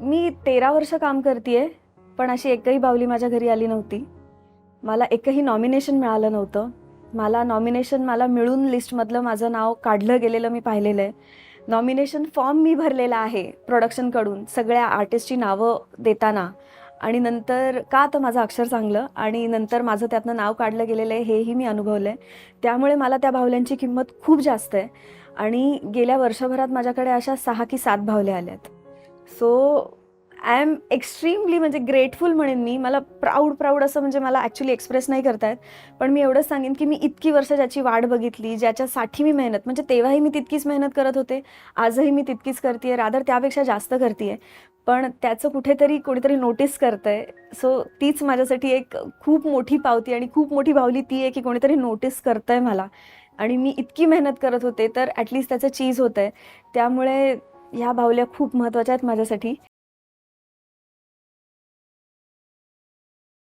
मी तेरा वर्ष काम करते पण अशी एकही बावली माझ्या घरी आली नव्हती. मला एकही नॉमिनेशन मिळालं नव्हतं. मला नॉमिनेशन मला मिळून लिस्टमधलं माझं नाव काढलं गेलेलं मी पाहिलेलं आहे. नॉमिनेशन फॉर्म मी भरलेला आहे प्रोडक्शनकडून सगळ्या आर्टिस्टची नावं देताना. आणि नंतर का तर माझं अक्षर चांगलं? आणि नंतर माझं त्यातनं नाव काढलं गेलेलं आहे हेही मी अनुभवलं आहे त्यामुळे मला त्या बाहुल्यांची किंमत खूप जास्त आहे. आणि गेल्या वर्षभरात माझ्याकडे अशा सहा की सात बाहुल्या आल्यात. सो आय एम एक्स्ट्रीमली म्हणजे ग्रेटफुल म्हणेन मी. मला प्राऊड प्राऊड असं म्हणजे मला ॲक्च्युली एक्सप्रेस नाही करतायत. पण मी एवढंच सांगेन की मी इतकी वर्ष ज्याची वाट बघितली ज्याच्यासाठी मी मेहनत म्हणजे तेव्हाही मी तितकीच मेहनत करत होते आजही मी तितकीच करते रादर त्यापेक्षा जास्त करते पण त्याचं कुठेतरी कोणीतरी नोटीस करतंय. सो तीच माझ्यासाठी एक खूप मोठी पावती आणि खूप मोठी भावली ती आहे की कोणीतरी नोटीस करतंय मला. आणि मी इतकी मेहनत करत होते तर ॲटलिस्ट त्याचं चीज होतं आहे त्यामुळे ह्या बाहुल्या खूप महत्त्वाच्या आहेत माझ्यासाठी.